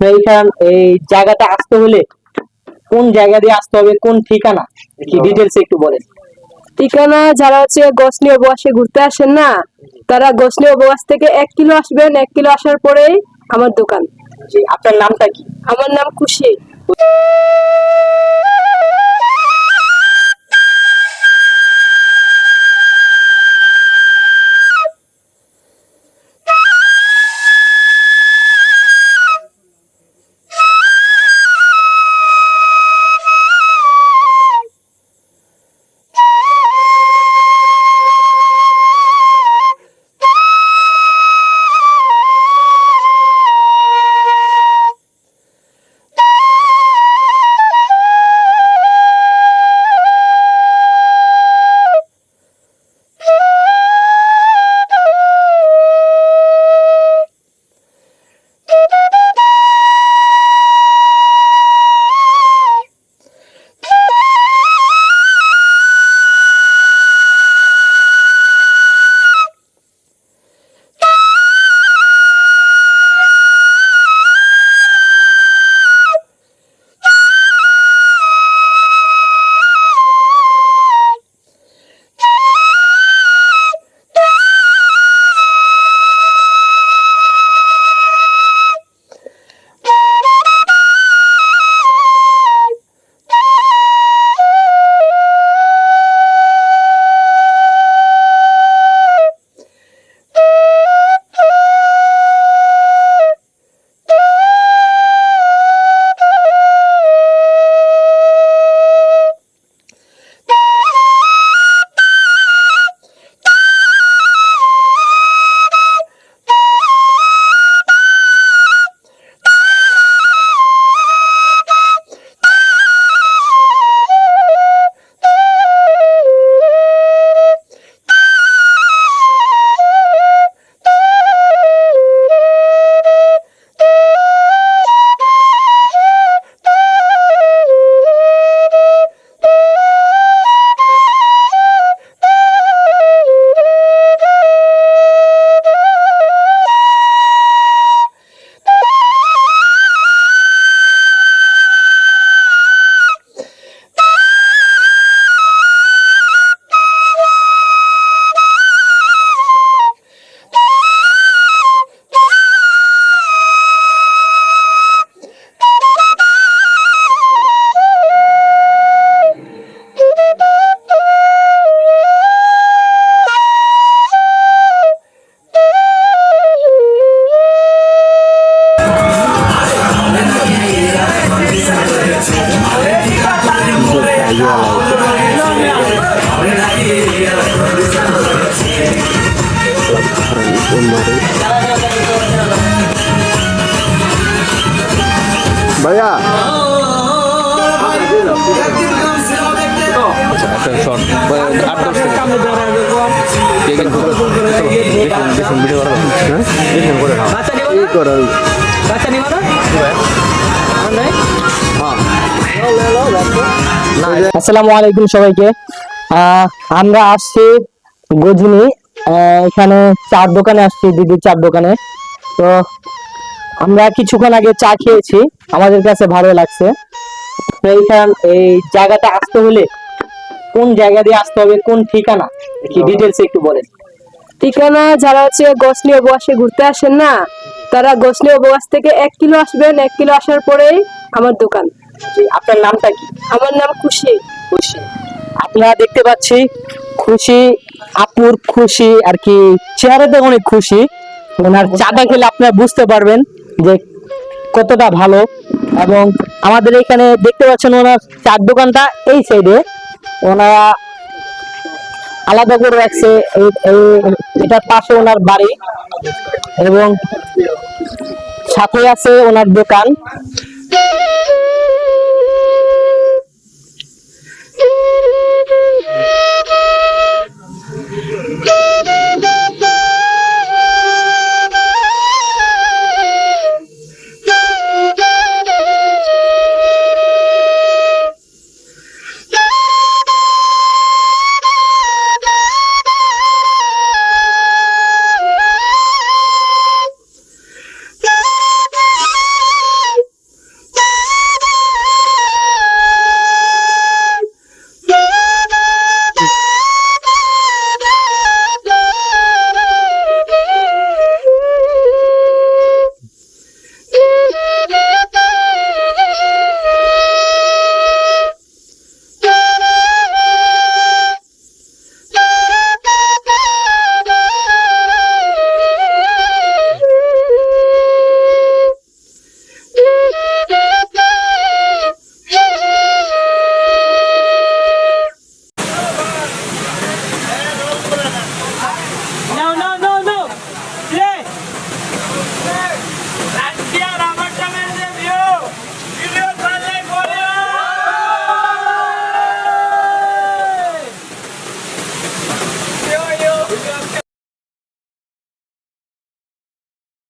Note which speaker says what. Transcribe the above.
Speaker 1: আপনার এইখান এই জায়গাটা আসতে হলে কোন জায়গা দিয়ে আসতে হবে কোন ঠিকানা? কি ডিটেলস একটু বলেন।
Speaker 2: ঠিকানা যারা হচ্ছে গোসনীয় উপবাসে ঘুরতে আসেন না তারা গোসনীয় উপবাস থেকে এক কিলো আসবেন। এক কিলো আসার পরেই আমার দোকান।
Speaker 1: জি আপনার নামটা কি?
Speaker 2: আমার নাম খুশি।
Speaker 3: করে
Speaker 1: আসসালামু আলাইকুম সবাইকে। আমরা আসছি গজনি এখানে চার দোকানে আসছি দিদির চার দোকানে। তো আমরা কিছুক্ষণ আগে চা খেয়েছি আমাদের কাছে ভালো লাগছে। এইখান এই জায়গাটা আসতে হলে কোন জায়গা দিয়ে আসতে হবে কোন ঠিকানা? কি ডিটেলস একটু বলেন।
Speaker 2: ঠিকানা যারা হচ্ছে গোসনীয় বসে ঘুরতে আসেন না তারা গোসনীয় বস থেকে এক কিলো আসবেন এক কিলো আসার পরেই আমার দোকান।
Speaker 1: আপনার নামটা কি?
Speaker 2: আমার নাম খুশি।
Speaker 1: খুশি। আপনারা দেখতে পাচ্ছি খুশি, আপুর খুশি, আর কি চেহারাতে অনেক খুশি। ওনার চাটা খেলে আপনারা বুঝতে পারবেন যে কতটা ভালো। এবং আমাদের এখানে দেখতে পাচ্ছেন ওনার চার দোকানটা এই সাইডে ওনারা আলাদা করে রাখছে এটার পাশে ওনার বাড়ি। এবং সাথে আছে ওনার দোকান।